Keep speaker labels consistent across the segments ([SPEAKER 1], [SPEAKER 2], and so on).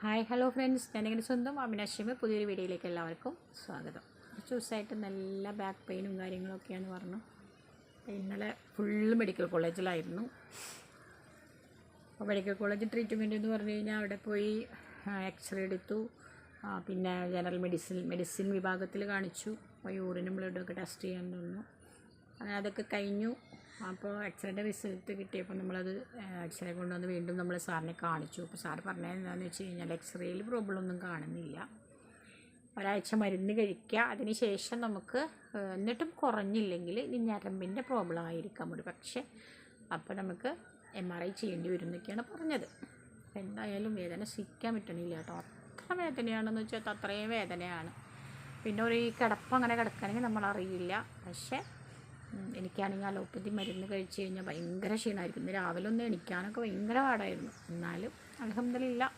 [SPEAKER 1] Hi hello friends. ഞാനിങ്ങനെ സ്വന്തം അഭിനാശിമ പുതിയൊരു വീഡിയോയിലേക്ക് എല്ലാവർക്കും സ്വാഗതം. കുറച്ച് ദിവസമായിട്ട് നല്ല ബാക്ക് പെയിനും കാര്യങ്ങളൊക്കെയാണ് പറഞ്ഞു. ഇന്നലെ ഫുള്ള് മെഡിക്കൽ കോളേജിലായിരുന്നു അപ്പോൾ മെഡിക്കൽ കോളേജ് ട്രീറ്റ്മെന്റ് എന്ന് പറഞ്ഞു കഴിഞ്ഞാൽ അവിടെ പോയി എക്സ്റേ എടുത്തു. പിന്നെ ജനറൽ മെഡിസിൻ മെഡിസിൻ വിഭാഗത്തിൽ കാണിച്ചു. അപ്പോൾ യൂറിനും ബ്ലഡും ഒക്കെ ടെസ്റ്റ് ചെയ്യാൻ തന്നു. അങ്ങനെ അതൊക്കെ കഴിഞ്ഞു. അപ്പോൾ എക്സ്റേയുടെ റിസൾട്ട് കിട്ടിയപ്പോൾ നമ്മളത് എക്സ്റേ കൊണ്ടുവന്ന് വീണ്ടും നമ്മൾ സാറിനെ കാണിച്ചു. അപ്പോൾ സാർ പറഞ്ഞത് എന്താണെന്ന് വെച്ച് കഴിഞ്ഞാൽ എക്സ്റേയിൽ പ്രോബ്ലം ഒന്നും കാണുന്നില്ല. ഒരാഴ്ച മരുന്ന് കഴിക്കുക അതിന് ശേഷം നമുക്ക് എന്നിട്ടും കുറഞ്ഞില്ലെങ്കിൽ ഇനി ഞരമ്പിന്റെ പ്രോബ്ലം ആയിരിക്കാം ഒരു പക്ഷേ. അപ്പോൾ നമുക്ക് എം ആർ ഐ ചെയ്യേണ്ടി വരും എന്നൊക്കെയാണ് പറഞ്ഞത്. എന്തായാലും വേദന സഹിക്കാൻ പറ്റണില്ല കേട്ടോ. അത്ര വേദനയാണെന്ന് വെച്ചാൽ അത്രയും വേദനയാണ്. പിന്നെ ഒരു ഈ കിടപ്പ് അങ്ങനെ കിടക്കണമെങ്കിൽ നമ്മളറിയില്ല. പക്ഷേ എനിക്കാണെങ്കിൽ അലോപ്പതി മരുന്ന് കഴിച്ച് കഴിഞ്ഞാൽ ഭയങ്കര ക്ഷീണമായിരിക്കും. ഇന്ന് രാവിലെ ഒന്ന് എണിക്കാനൊക്കെ ഭയങ്കര പാടായിരുന്നു. എന്നാലും അലഹമില്ല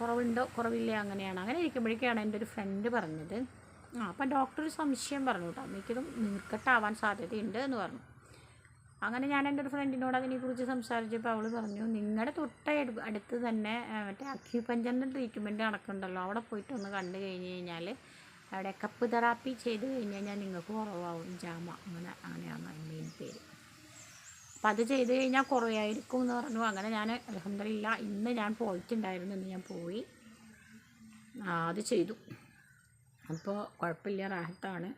[SPEAKER 1] കുറവുണ്ടോ? കുറവില്ല? അങ്ങനെയാണ്. അങ്ങനെ ഇരിക്കുമ്പോഴേക്കാണ് എന്റെ ഒരു ഫ്രണ്ട് പറഞ്ഞത്. ആ അപ്പം ഡോക്ടർ ഒരു സംശയം പറഞ്ഞു കേട്ടോ. മിക്കതും നീർക്കെട്ടാവാൻ സാധ്യതയുണ്ട് എന്ന് പറഞ്ഞു. അങ്ങനെ ഞാൻ എന്റെ ഒരു ഫ്രണ്ടിനോട് അതിനെക്കുറിച്ച് സംസാരിച്ചപ്പോൾ അവൾ പറഞ്ഞു നിങ്ങളുടെ തൊട്ട അടു- അടുത്ത് തന്നെ മറ്റേ അക്യൂപഞ്ചറിന്റെ ട്രീറ്റ്മെന്റ് നടക്കുന്നുണ്ടല്ലോ. അവിടെ പോയിട്ടൊന്ന് കണ്ടു കഴിഞ്ഞ് കഴിഞ്ഞാൽ അവിടെ കപ്പ് തെറാപ്പി ചെയ്ത് കഴിഞ്ഞ് കഴിഞ്ഞാൽ നിങ്ങൾക്ക് കുറവാകും ജാമ. അങ്ങനെ അങ്ങനെയാണ് മെയിൻ പേര്. അപ്പം അത് ചെയ്ത് കഴിഞ്ഞാൽ കുറയായിരിക്കും എന്ന് പറഞ്ഞു. അങ്ങനെ ഞാൻ അലഹമില്ല ഇന്ന് ഞാൻ പോയിട്ടുണ്ടായിരുന്നു. ഇന്ന് ഞാൻ പോയി. അത് ചെയ്തു. അപ്പോൾ കുഴപ്പമില്ല റാഹത്താണ്.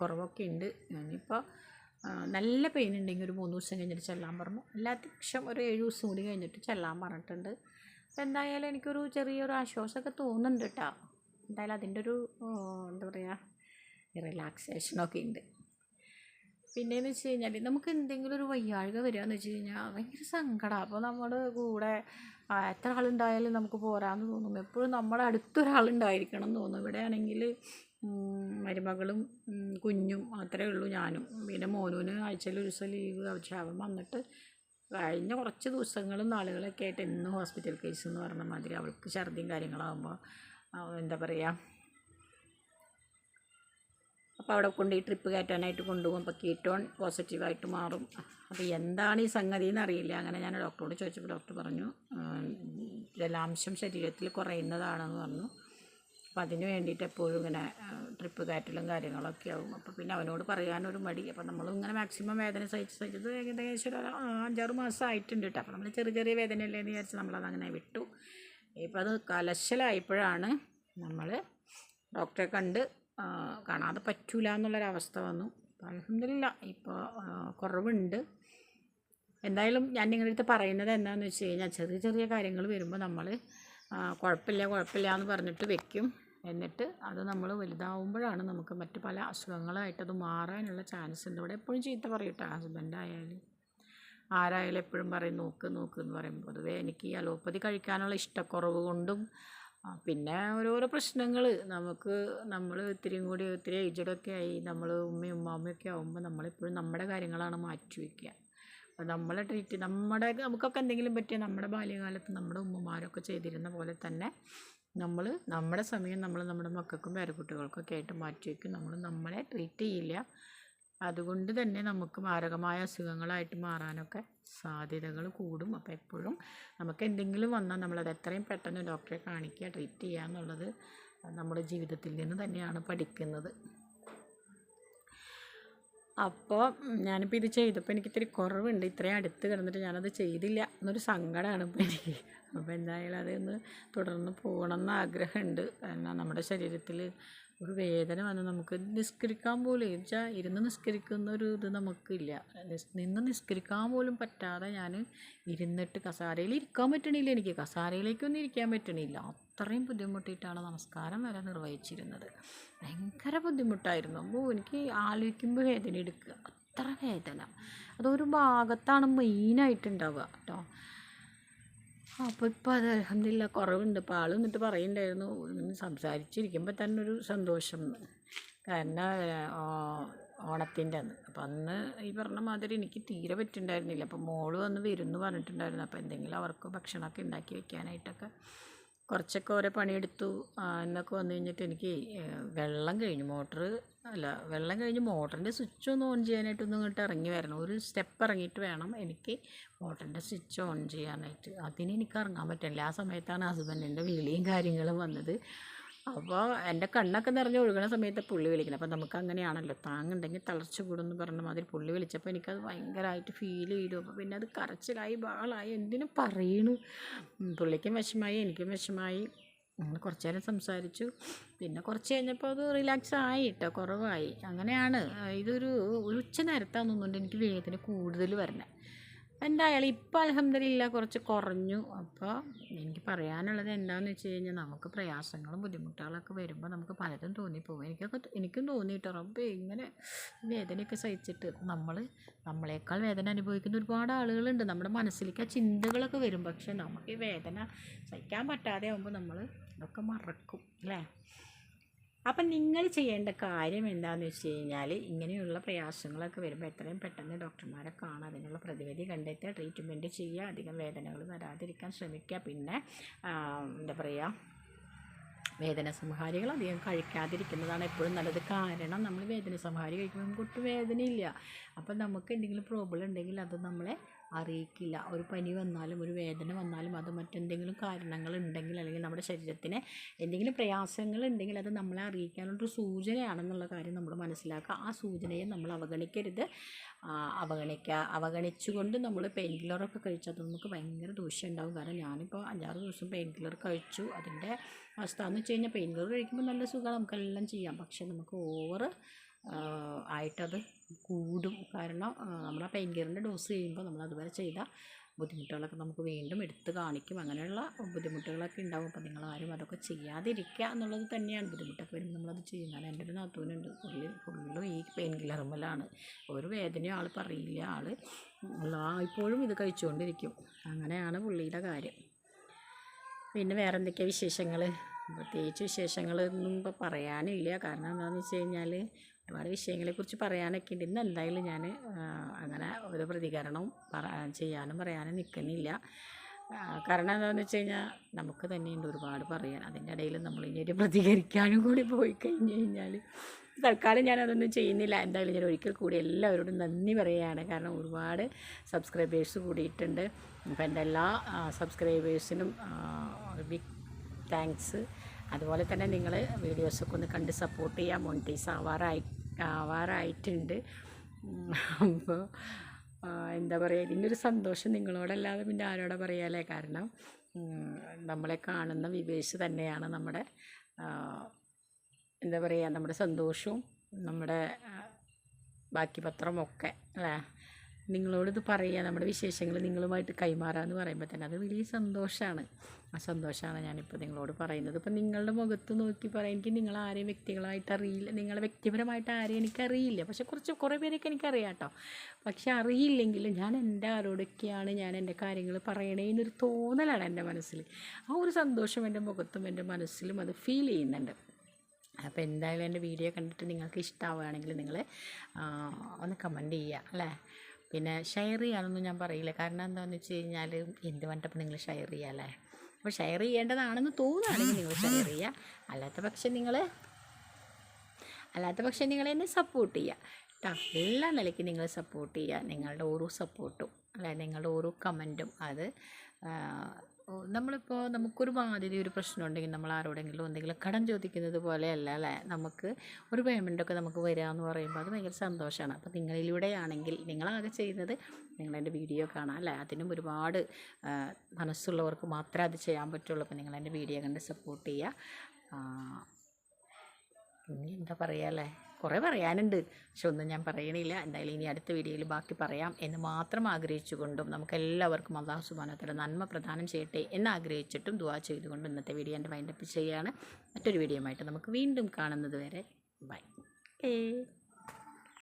[SPEAKER 1] കുറവൊക്കെ ഉണ്ട്. ഞാനിപ്പോൾ നല്ല പെയിൻ ഉണ്ടെങ്കിൽ ഒരു മൂന്ന് ദിവസം കഴിഞ്ഞിട്ട് ചെല്ലാൻ പറഞ്ഞു. അല്ലാത്ത ഒരു ഏഴ് ദിവസം കൂടി കഴിഞ്ഞിട്ട് ചെല്ലാൻ പറഞ്ഞിട്ടുണ്ട്. അപ്പോൾ എന്തായാലും എനിക്കൊരു ചെറിയൊരു ആശ്വാസമൊക്കെ തോന്നുന്നുണ്ട് കേട്ടോ എന്തായാലും അതിന്റെ ഒരു എന്താ പറയുക റിലാക്സേഷനൊക്കെ ഉണ്ട്. പിന്നെയെന്ന് വെച്ച് കഴിഞ്ഞാൽ നമുക്ക് എന്തെങ്കിലും ഒരു വയ്യാഴ്ക വരികയെന്ന് വെച്ച് കഴിഞ്ഞാൽ ഭയങ്കര സങ്കടമാണ് അപ്പോൾ നമ്മുടെ കൂടെ എത്ര ആളുണ്ടായാലും നമുക്ക് പോരാന്ന് തോന്നും. എപ്പോഴും നമ്മുടെ അടുത്തൊരാളുണ്ടായിരിക്കണം എന്ന് തോന്നും. ഇവിടെ ആണെങ്കിൽ മരുമകളും കുഞ്ഞും മാത്രമേ ഉള്ളൂ ഞാനും. പിന്നെ മോനൂന് ആഴ്ചയിൽ ഒരു ദിവസം ലീവ് പക്ഷേ അവൻ വന്നിട്ട് കഴിഞ്ഞ കുറച്ച് ദിവസങ്ങളും നാളുകളൊക്കെ ആയിട്ട് എന്നും ഹോസ്പിറ്റൽ കേസ് എന്ന് പറഞ്ഞ മാതിരി അവൾക്ക് ഛർദിയും കാര്യങ്ങളാകുമ്പോൾ എന്താ പറയുക അപ്പോൾ അവിടെ കൊണ്ട് ഈ ട്രിപ്പ് കയറ്റാനായിട്ട് കൊണ്ടുപോകും. അപ്പോൾ കീറ്റോൺ പോസിറ്റീവായിട്ട് മാറും. അപ്പോൾ എന്താണ് ഈ സംഗതി എന്നറിയില്ല അങ്ങനെ ഞാൻ ഡോക്ടറോട് ചോദിച്ചപ്പോൾ ഡോക്ടർ പറഞ്ഞു ജലാംശം ശരീരത്തിൽ കുറയുന്നതാണെന്ന് പറഞ്ഞു. അപ്പോൾ അതിന് വേണ്ടിയിട്ട് എപ്പോഴും ഇങ്ങനെ ട്രിപ്പ് കയറ്റലും കാര്യങ്ങളൊക്കെ ആവും. അപ്പോൾ പിന്നെ അവനോട് പറയാനൊരു മടി. അപ്പോൾ നമ്മൾ ഇങ്ങനെ മാക്സിമം വേദന സഹിച്ച് സഹിച്ചത് ഏകദേശം ഒരു അഞ്ചാറ് മാസം ആയിട്ടുണ്ട് കേട്ടോ അപ്പോൾ നമ്മൾ ചെറിയ ചെറിയ വേദനയല്ലേ എന്ന് വിചാരിച്ച് നമ്മളത് അങ്ങനെ വിട്ടു. ഇപ്പോൾ അത് കലശലായപ്പോഴാണ് നമ്മൾ ഡോക്ടറെ കണ്ട് കാണാതെ പറ്റൂല എന്നുള്ളൊരവസ്ഥ വന്നു. അലഹമില്ല ഇപ്പോൾ കുറവുണ്ട്. എന്തായാലും ഞാൻ നിങ്ങളുടെ അടുത്ത് പറയുന്നത് എന്താണെന്ന് വെച്ച് കഴിഞ്ഞാൽ ചെറിയ ചെറിയ കാര്യങ്ങൾ വരുമ്പോൾ നമ്മൾ കുഴപ്പമില്ല കുഴപ്പമില്ല എന്ന് പറഞ്ഞിട്ട് വെക്കും. എന്നിട്ട് അത് നമ്മൾ വലുതാവുമ്പോഴാണ് നമുക്ക് മറ്റു പല അസുഖങ്ങളായിട്ടത് മാറാനുള്ള ചാൻസ് ഉണ്ട്. ഇവിടെ എപ്പോഴും ചീത്ത പറയട്ടെ ഹസ്ബൻഡായാലും ആരായാലും എപ്പോഴും പറയും നോക്ക് നോക്ക് എന്ന് പറയും. പൊതുവേ എനിക്ക് ഈ അലോപ്പതി കഴിക്കാനുള്ള ഇഷ്ടക്കുറവ് കൊണ്ടും പിന്നെ ഓരോരോ പ്രശ്നങ്ങൾ നമുക്ക് നമ്മൾ ഇത്തിരിയും കൂടി ഇത്തിരി ഏജഡൊക്കെ ആയി നമ്മൾ ഉമ്മയും ഉമ്മാമ്മയൊക്കെ ആകുമ്പോൾ നമ്മളെപ്പോഴും നമ്മുടെ കാര്യങ്ങളാണ് മാറ്റി വയ്ക്കുക അപ്പോൾ നമ്മളെ ട്രീറ്റ് നമ്മുടെ നമുക്കൊക്കെ എന്തെങ്കിലും പറ്റിയ നമ്മുടെ ബാല്യകാലത്ത് നമ്മുടെ ഉമ്മമാരൊക്കെ ചെയ്തിരുന്ന പോലെ തന്നെ നമ്മൾ നമ്മുടെ സമയം നമ്മൾ നമ്മുടെ മക്കൾക്കും പേരക്കുട്ടികൾക്കൊക്കെ ആയിട്ട് മാറ്റി വയ്ക്കും നമ്മൾ നമ്മളെ ട്രീറ്റ് ചെയ്യില്ല. അതുകൊണ്ട് തന്നെ നമുക്ക് മാരകമായ അസുഖങ്ങളായിട്ട് മാറാനൊക്കെ സാധ്യതകൾ കൂടും. അപ്പോൾ എപ്പോഴും നമുക്ക് എന്തെങ്കിലും വന്നാൽ നമ്മളത് എത്രയും പെട്ടെന്ന് ഡോക്ടറെ കാണിക്കുക ട്രീറ്റ് ചെയ്യുക എന്നുള്ളത് നമ്മുടെ ജീവിതത്തിൽ നിന്ന് തന്നെയാണ് പഠിക്കുന്നത്. അപ്പോൾ ഞാനിപ്പോൾ ഇത് ചെയ്തപ്പോൾ എനിക്ക് ഇത്തിരി കുറവുണ്ട്. ഇത്രയും അടുത്ത് കിടന്നിട്ട് ഞാനത് ചെയ്തില്ല എന്നൊരു സങ്കടമാണ് ഇപ്പോൾ എനിക്ക്. അപ്പോൾ എന്തായാലും അതൊന്ന് തുടർന്ന് പോകണമെന്ന് ആഗ്രഹമുണ്ട്. കാരണം നമ്മുടെ ശരീരത്തിൽ ഒരു വേദന വന്ന് നമുക്ക് നിസ്കരിക്കാൻ പോലും വെച്ചാൽ ഇരുന്ന് നിസ്കരിക്കുന്ന ഒരു ഇത് നമുക്കില്ല. നിന്ന് നിസ്കരിക്കാൻ പോലും പറ്റാതെ ഞാൻ ഇരുന്നിട്ട് കസാരയിൽ ഇരിക്കാൻ പറ്റണില്ല എനിക്ക്. കസാരയിലേക്കൊന്നും ഇരിക്കാൻ പറ്റണില്ല. അത്രയും ബുദ്ധിമുട്ടിയിട്ടാണ് നമസ്കാരം വരെ നിർവഹിച്ചിരുന്നത്. ഭയങ്കര ബുദ്ധിമുട്ടായിരുന്നു. അപ്പോൾ എനിക്ക് ആലോചിക്കുമ്പോൾ വേദന എടുക്കുക. അത്ര വേദന. അതൊരു ഭാഗത്താണ് മെയിനായിട്ടുണ്ടാവുക കേട്ടോ. അപ്പോൾ ഇപ്പോൾ അത് അലഹമില്ല കുറവുണ്ട്. ഇപ്പോൾ ആൾ എന്നിട്ട് പറയുന്നുണ്ടായിരുന്നു ഇങ്ങനെ സംസാരിച്ചിരിക്കുമ്പോൾ തന്നെ ഒരു സന്തോഷം. കാരണം ഓണത്തിന്റെ അന്ന്. അപ്പം അന്ന് ഈ പറഞ്ഞ മാതിരി എനിക്ക് തീരെ പറ്റുന്നുണ്ടായിരുന്നില്ല അപ്പോൾ മോൾ വന്ന് വരുന്നു പറഞ്ഞിട്ടുണ്ടായിരുന്നു. അപ്പോൾ എന്തെങ്കിലും അവർക്ക് ഭക്ഷണമൊക്കെ ഉണ്ടാക്കി വെക്കാനായിട്ടൊക്കെ. കുറച്ചൊക്കെ ഓരോ പണിയെടുത്തു. എന്നൊക്കെ വന്നു കഴിഞ്ഞിട്ട് എനിക്ക് വെള്ളം കഴിഞ്ഞു. മോട്ടർ അല്ല വെള്ളം കഴിഞ്ഞ് മോട്ടറിന്റെ സ്വിച്ച് ഒന്ന് ഓൺ ചെയ്യാനായിട്ടൊന്നും ഇങ്ങോട്ട് ഇറങ്ങി വരണം. ഒരു സ്റ്റെപ്പ് ഇറങ്ങിയിട്ട് വേണം എനിക്ക് മോട്ടറിന്റെ സ്വിച്ച് ഓൺ ചെയ്യാനായിട്ട്. അതിന് എനിക്ക് ഇറങ്ങാൻ പറ്റില്ല ആ സമയത്താണ് ഹസ്ബൻഡിന്റെ വിളിയും കാര്യങ്ങളും വന്നത്. അപ്പോൾ എന്റെ കണ്ണൊക്കെ നിറഞ്ഞ് ഒഴുകുന്ന സമയത്ത് പുള്ളി വിളിക്കണം. അപ്പോൾ നമുക്ക് അങ്ങനെയാണല്ലോ. താങ്ങുണ്ടെങ്കിൽ തളർച്ച കൂടുമെന്ന് പറഞ്ഞ മാതിരി പുള്ളി വിളിച്ചപ്പോൾ എനിക്കത് ഭയങ്കരമായിട്ട് ഫീൽ ചെയ്തു. അപ്പോൾ പിന്നെ അത് കരച്ചിലായി വാളായി. എന്തിനും പറയണു? പുള്ളിക്കും വിഷമായി എനിക്കും വിഷമായി. അങ്ങനെ കുറച്ച് നേരം സംസാരിച്ചു. പിന്നെ കുറച്ച് കഴിഞ്ഞപ്പോൾ അത് റിലാക്സ് ആയി കേട്ടോ കുറവായി. അങ്ങനെയാണ്. ഇതൊരു ഉച്ച നേരത്താന്നൊന്നുകൊണ്ട് എനിക്ക് വേദന കൂടുതൽ വരണേ. എന്തായാലും ഇപ്പോൾ അലഹമില്ല കുറച്ച് കുറഞ്ഞു. അപ്പോൾ എനിക്ക് പറയാനുള്ളത് എന്താണെന്ന് വെച്ച് കഴിഞ്ഞാൽ നമുക്ക് പ്രയാസങ്ങളും ബുദ്ധിമുട്ടുകളൊക്കെ വരുമ്പോൾ നമുക്ക് പലതും തോന്നിപ്പോകും എനിക്കൊക്കെ എനിക്കും തോന്നിയിട്ട് റബ്ബേ ഇങ്ങനെ വേദനയൊക്കെ സഹിച്ചിട്ട് നമ്മൾ നമ്മളെക്കാൾ വേദന അനുഭവിക്കുന്ന ഒരുപാട് ആളുകളുണ്ട്. നമ്മുടെ മനസ്സിലേക്ക് ആ ചിന്തകളൊക്കെ വരും. പക്ഷേ നമുക്ക് ഈ വേദന സഹിക്കാൻ പറ്റാതെ ആകുമ്പോൾ നമ്മൾ ഇതൊക്കെ മറക്കും അല്ലേ? അപ്പം നിങ്ങൾ ചെയ്യേണ്ട കാര്യം എന്താണെന്ന് വെച്ച് കഴിഞ്ഞാൽ ഇങ്ങനെയുള്ള പ്രയാസങ്ങളൊക്കെ വരുമ്പോൾ എത്രയും പെട്ടെന്ന് ഡോക്ടർമാരെ കാണുക അതിനുള്ള പ്രതിവിധി കണ്ടെത്തുക ട്രീറ്റ്മെന്റ് ചെയ്യുക അധികം വേദനകൾ വരാതിരിക്കാൻ ശ്രമിക്കുക. പിന്നെ എന്താ പറയുക വേദന സംഹാരികൾ അധികം കഴിക്കാതിരിക്കുന്നതാണ് എപ്പോഴും നല്ലത്. കാരണം നമ്മൾ വേദന സംഹാരി കഴിക്കുമ്പോൾ നമുക്ക് ഒട്ടും വേദനയില്ല. അപ്പം നമുക്ക് എന്തെങ്കിലും പ്രോബ്ലം ഉണ്ടെങ്കിൽ അത് നമ്മളെ അറിയിക്കില്ല. ഒരു പനി വന്നാലും ഒരു വേദന വന്നാലും അത് മറ്റെന്തെങ്കിലും കാരണങ്ങൾ ഉണ്ടെങ്കിൽ അല്ലെങ്കിൽ നമ്മുടെ ശരീരത്തിന് എന്തെങ്കിലും പ്രയാസങ്ങൾ ഉണ്ടെങ്കിൽ അത് നമ്മളെ അറിയിക്കാനുള്ളൊരു സൂചനയാണെന്നുള്ള കാര്യം നമ്മൾ മനസ്സിലാക്കുക. ആ സൂചനയെ നമ്മൾ അവഗണിക്കരുത്. അവഗണിക്കുക അവഗണിച്ചുകൊണ്ട് നമ്മൾ പെയിൻ കില്ലറൊക്കെ കഴിച്ചാൽ അത് നമുക്ക് ഭയങ്കര ദൂഷ്യം ഉണ്ടാവും കാരണം ഞാനിപ്പോൾ അഞ്ചാറ് ദിവസം പെയിൻ കില്ലർ കഴിച്ചു. അതിന്റെ അവസ്ഥ എന്ന് വെച്ച് കഴിഞ്ഞാൽ പെയിൻ കില്ലർ കഴിക്കുമ്പോൾ നല്ല സുഖമാണ്. നമുക്കെല്ലാം ചെയ്യാം. പക്ഷെ നമുക്ക് ഓവർ ആയിട്ടത് കൂടും. കാരണം നമ്മൾ ആ പെയിൻ കില്ലറിന്റെ ഡോസ് ചെയ്യുമ്പോൾ നമ്മൾ അതുവരെ ചെയ്ത ബുദ്ധിമുട്ടുകളൊക്കെ നമുക്ക് വീണ്ടും എടുത്ത് കാണിക്കും. അങ്ങനെയുള്ള ബുദ്ധിമുട്ടുകളൊക്കെ ഉണ്ടാവും. അപ്പോൾ നിങ്ങളാരും അതൊക്കെ ചെയ്യാതിരിക്കുക എന്നുള്ളത് തന്നെയാണ്. ബുദ്ധിമുട്ടൊക്കെ വരുമ്പോൾ നമ്മളത് ചെയ്യുന്നത് എന്റെ ഒരു നാത്തൂനുണ്ട്. പുള്ളി ഫുള്ളും ഈ പെയിൻ കില്ലറുമ്മലാണ് ഒരു വേദനയും ആൾ പറയില്ല. ആൾ ഇപ്പോഴും ഇത് കഴിച്ചുകൊണ്ടിരിക്കും. അങ്ങനെയാണ് പുള്ളിയുടെ കാര്യം. പിന്നെ വേറെ എന്തൊക്കെയാണ് വിശേഷങ്ങൾ പ്രത്യേകിച്ച് വിശേഷങ്ങളൊന്നും ഇപ്പോൾ പറയാനില്ല. കാരണം എന്താണെന്ന് വെച്ച് കഴിഞ്ഞാൽ ഒരുപാട് വിഷയങ്ങളെക്കുറിച്ച് പറയാനൊക്കെ ഉണ്ട് ഇന്ന് എന്തായാലും ഞാൻ അങ്ങനെ ഒരു പ്രതികരണവും പറ ചെയ്യാനും പറയാനും നിൽക്കുന്നില്ല. കാരണം എന്താണെന്ന് വെച്ച് കഴിഞ്ഞാൽ നമുക്ക് തന്നെയുണ്ട് ഒരുപാട് പറയാൻ. അതിന്റെ ഇടയിൽ നമ്മൾ ഇനി ഒരു പ്രതികരിക്കാനും കൂടി പോയി കഴിഞ്ഞ് കഴിഞ്ഞാൽ തൽക്കാലം ഞാൻ അതൊന്നും ചെയ്യുന്നില്ല. എന്തായാലും ഞാൻ ഒരിക്കൽ കൂടി എല്ലാവരോടും നന്ദി പറയുകയാണ്. കാരണം ഒരുപാട് സബ്സ്ക്രൈബേഴ്സ് കൂടിയിട്ടുണ്ട്. അപ്പോൾ എന്റെ എല്ലാ സബ്സ്ക്രൈബേഴ്സിനും ബിഗ് താങ്ക്സ് അതുപോലെ തന്നെ നിങ്ങൾ വീഡിയോസൊക്കെ ഒന്ന് കണ്ട് സപ്പോർട്ട് ചെയ്യാം മോണിറ്റൈസ് ആവാറായി. ആവാറായിട്ടുണ്ട്. അപ്പോൾ എന്താ പറയുക ഇതിന്റെ ഒരു സന്തോഷം നിങ്ങളോടല്ലാതെ പിന്നെ ആരോട് പറയാലേ കാരണം നമ്മളെ കാണുന്ന വിവേശ് തന്നെയാണ് നമ്മുടെ എന്താ പറയുക നമ്മുടെ സന്തോഷവും നമ്മുടെ ബാക്കി പത്രമൊക്കെ അല്ലേ? നിങ്ങളോടിത് പറയുക നമ്മുടെ വിശേഷങ്ങൾ നിങ്ങളുമായിട്ട് കൈമാറുക എന്ന് പറയുമ്പോൾ തന്നെ അത് വലിയ സന്തോഷമാണ് ആ സന്തോഷമാണ് ഞാനിപ്പോൾ നിങ്ങളോട് പറയുന്നത്. ഇപ്പം നിങ്ങളുടെ മുഖത്ത് നോക്കി പറയാം എനിക്ക് നിങ്ങൾ ആരെയും വ്യക്തികളായിട്ട് അറിയില്ല നിങ്ങളെ വ്യക്തിപരമായിട്ട് ആരെയും എനിക്കറിയില്ല. പക്ഷെ കുറച്ച് കുറേ പേരൊക്കെ എനിക്കറിയാം കേട്ടോ. പക്ഷെ അറിയില്ലെങ്കിലും ഞാൻ എന്റെ ആരോടൊക്കെയാണ് ഞാൻ എന്റെ കാര്യങ്ങൾ പറയണേന്നൊരു തോന്നലാണ് എന്റെ മനസ്സിൽ ആ ഒരു സന്തോഷം എന്റെ മുഖത്തും എന്റെ മനസ്സിലും അത് ഫീൽ ചെയ്യുന്നുണ്ട്. അപ്പോൾ എന്തായാലും എന്റെ വീഡിയോ കണ്ടിട്ട് നിങ്ങൾക്ക് ഇഷ്ടമാവുകയാണെങ്കിൽ നിങ്ങൾ ഒന്ന് കമന്റ് ചെയ്യുക അല്ലേ? പിന്നെ ഷെയർ ചെയ്യാനൊന്നും ഞാൻ പറയില്ല. കാരണം എന്താണെന്ന് വെച്ച് കഴിഞ്ഞാൽ എന്ത് വേണ്ടപ്പോൾ നിങ്ങൾ ഷെയർ ചെയ്യാമല്ലേ അപ്പോൾ ഷെയർ ചെയ്യേണ്ടതാണെന്ന് തോന്നുകയാണെങ്കിൽ നിങ്ങൾ ഷെയർ ചെയ്യുക. അല്ലാത്ത പക്ഷം നിങ്ങൾ അല്ലാത്ത പക്ഷം നിങ്ങൾ എന്നെ സപ്പോർട്ട് ചെയ്യുക. കേട്ടോ എല്ലാ നിലയ്ക്കും നിങ്ങൾ സപ്പോർട്ട് ചെയ്യുക. നിങ്ങളുടെ ഓരോ സപ്പോർട്ടും അല്ലെ നിങ്ങളുടെ ഓരോ കമന്റും അത് നമ്മളിപ്പോൾ നമുക്കൊരു മാതിരി ഒരു പ്രശ്നം ഉണ്ടെങ്കിൽ നമ്മൾ ആരോടെങ്കിലും എന്തെങ്കിലും കടം ചോദിക്കുന്നത് പോലെയല്ല അല്ലേ? നമുക്ക് ഒരു പേയ്മെന്റൊക്കെ നമുക്ക് വരിക എന്ന് പറയുമ്പോൾ അത് ഭയങ്കര സന്തോഷമാണ് അപ്പോൾ നിങ്ങളിലൂടെയാണെങ്കിൽ നിങ്ങളാകെ ചെയ്യുന്നത് നിങ്ങളെന്റെ വീഡിയോ കാണാം അല്ലേ? അതിനും ഒരുപാട് മനസ്സുള്ളവർക്ക് മാത്രമേ അത് ചെയ്യാൻ പറ്റുള്ളൂ. അപ്പോൾ നിങ്ങളെന്റെ വീഡിയോ കണ്ട് സപ്പോർട്ട് ചെയ്യുക. ഇനി എന്താ പറയുക അല്ലേ? കുറേ പറയാനുണ്ട്. പക്ഷെ ഒന്നും ഞാൻ പറയണില്ല. എന്തായാലും ഇനി അടുത്ത വീഡിയോയിൽ ബാക്കി പറയാം എന്ന് മാത്രം ആഗ്രഹിച്ചുകൊണ്ടും നമുക്ക് എല്ലാവർക്കും അള്ളാഹു സുബാനത്തോടെ നന്മ പ്രദാനം ചെയ്യട്ടെ എന്ന് ആഗ്രഹിച്ചിട്ടും ദുവാ ചെയ്തുകൊണ്ടും ഇന്നത്തെ വീഡിയോ എന്റെ വൈൻഡപ്പ് ചെയ്യുകയാണ്. മറ്റൊരു വീഡിയോ നമുക്ക് വീണ്ടും കാണുന്നത് വരെ ബൈ. ഏ.